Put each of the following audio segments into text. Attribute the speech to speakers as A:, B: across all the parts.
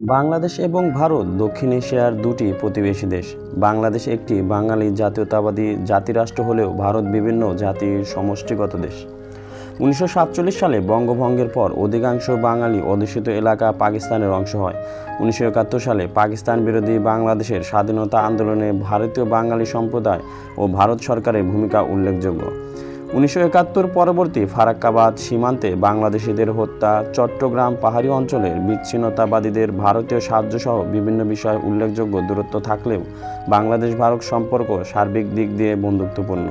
A: বাংলাদেশ এবং ভারত দক্ষিণ এশিয়ার দুটি প্রতিবেশী দেশ। বাংলাদেশ একটি বাঙালি জাতীয়তাবাদী জাতিরাষ্ট্র হলেও ভারত বিভিন্ন জাতির সমষ্টিগত দেশ। উনিশশো সাতচল্লিশ সালে বঙ্গভঙ্গের পর অধিকাংশ বাঙালি অধ্যুষিত এলাকা পাকিস্তানের অংশ হয়। উনিশশো একাত্তর সালে পাকিস্তান বিরোধী বাংলাদেশের স্বাধীনতা আন্দোলনে ভারতীয় বাঙালি সম্প্রদায় ও ভারত সরকারের ভূমিকা উল্লেখযোগ্য। উনিশশো একাত্তর পরবর্তী ফারাক্কাবাদ সীমান্তে বাংলাদেশিদের হত্যা, চট্টগ্রাম পাহাড়ি অঞ্চলের বিচ্ছিন্নতাবাদীদের ভারতীয় সাহায্যসহ বিভিন্ন বিষয়ে উল্লেখযোগ্য দূরত্ব থাকলেও বাংলাদেশ ভারত সম্পর্ক সার্বিক দিক দিয়ে বন্ধুত্বপূর্ণ।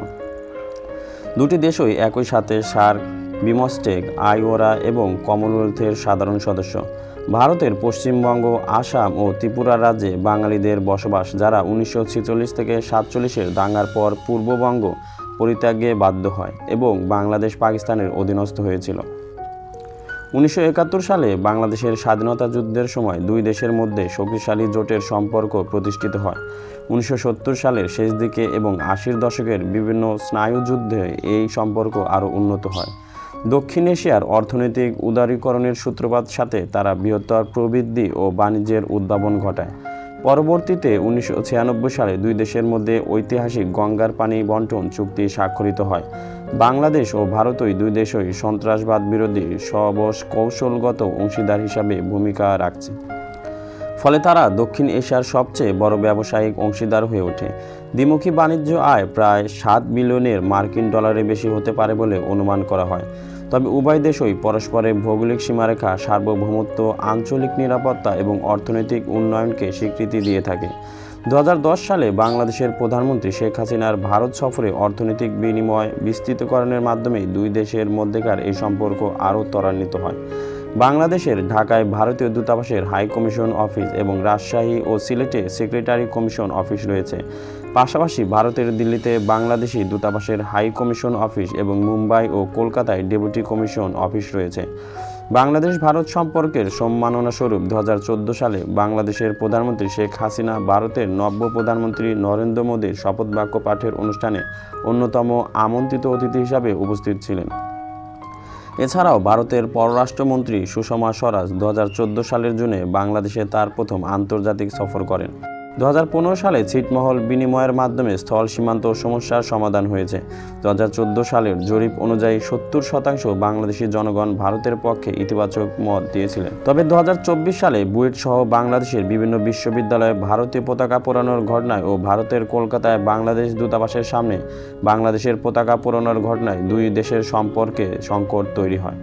A: দুটি দেশই একই সাথে সার্ক, বিমস্টেক, আইওরা এবং কমনওয়েলথের সাধারণ সদস্য। ভারতের পশ্চিমবঙ্গ, আসাম ও ত্রিপুরা রাজ্যে বাঙালিদের বসবাস যারা উনিশশো ছেচল্লিশ থেকে সাতচল্লিশের দাঙ্গার পর পূর্ববঙ্গ পরিত্যাগে বাধ্য হয় এবং বাংলাদেশ পাকিস্তানের অধীনস্থ হয়েছিল। উনিশশো একাত্তর সালে বাংলাদেশের স্বাধীনতা যুদ্ধের সময় দুই দেশের মধ্যে শক্তিশালী জোটের সম্পর্ক প্রতিষ্ঠিত হয়। উনিশশো সত্তর সালের শেষ দিকে এবং আশির দশকের বিভিন্ন স্নায়ুযুদ্ধে এই সম্পর্ক আরও উন্নত হয়। দক্ষিণ এশিয়ার অর্থনৈতিক উদারীকরণের সূত্রপাত সাথে তারা বৃহত্তর প্রবৃদ্ধি ও বাণিজ্যের উদ্ভাবন ঘটায়। পরবর্তীতে উনিশশো ছিয়ানব্বই সালে দুই দেশের মধ্যে ঐতিহাসিক গঙ্গার পানি বন্টন চুক্তি স্বাক্ষরিত হয়। বাংলাদেশ ও ভারতই দুই দেশই সন্ত্রাসবাদ বিরোধী সবস কৌশলগত অংশীদার হিসাবে ভূমিকা রাখছে। ফলে তারা দক্ষিণ এশিয়ার সবচেয়ে বড় ব্যবসায়িক অংশীদার হয়ে ওঠে। দ্বিমুখী বাণিজ্য আয় প্রায় সাত বিলিয়নের মার্কিন ডলারে বেশি হতে পারে বলে অনুমান করা হয়। তবে উভয় দেশই পরস্পরের ভৌগোলিক সীমারেখা, সার্বভৌমত্ব, আঞ্চলিক নিরাপত্তা এবং অর্থনৈতিক উন্নয়নকে স্বীকৃতি দিয়ে থাকে। দু হাজার দশ সালে বাংলাদেশের প্রধানমন্ত্রী শেখ হাসিনার ভারত সফরে অর্থনৈতিক বিনিময় বিস্তৃতকরণের মাধ্যমে দুই দেশের মধ্যেকার এই সম্পর্ক আরও ত্বরান্বিত হয়। বাংলাদেশের ঢাকায় ভারতীয় দূতাবাসের হাই কমিশন অফিস এবং রাজশাহী ও সিলেটে সেক্রেটারি কমিশন অফিস রয়েছে। পাশাপাশি ভারতের দিল্লিতে বাংলাদেশি দূতাবাসের হাই কমিশন অফিস এবং মুম্বাই ও কলকাতায় ডেপুটি কমিশন অফিস রয়েছে। বাংলাদেশ ভারত সম্পর্কের সম্মাননা স্বরূপ দু হাজার চোদ্দ সালে বাংলাদেশের প্রধানমন্ত্রী শেখ হাসিনা ভারতের নব্য প্রধানমন্ত্রী নরেন্দ্র মোদীর শপথ বাক্য পাঠের অনুষ্ঠানে অন্যতম আমন্ত্রিত অতিথি হিসাবে উপস্থিত ছিলেন। এছাড়াও ভারতের পররাষ্ট্রমন্ত্রী সুষমা স্বরাজ দু হাজার চোদ্দ সালের জুনে বাংলাদেশে তার প্রথম আন্তর্জাতিক সফর করেন। দু হাজার পনেরো সালে ছিটমহল বিনিময়ের মাধ্যমে স্থল সীমান্ত সমস্যার সমাধান হয়েছে। দু হাজার চোদ্দ সালের জরিপ অনুযায়ী সত্তর শতাংশ বাংলাদেশি জনগণ ভারতের পক্ষে ইতিবাচক মত দিয়েছিলেন। তবে দু হাজার চব্বিশ সালে বুয়েট সহ বাংলাদেশের বিভিন্ন বিশ্ববিদ্যালয়ে ভারতীয় পতাকা পোড়ানোর ঘটনায় ও ভারতের কলকাতায় বাংলাদেশ দূতাবাসের সামনে বাংলাদেশের পতাকা পোড়ানোর ঘটনায় দুই দেশের সম্পর্কে সংকট তৈরি হয়।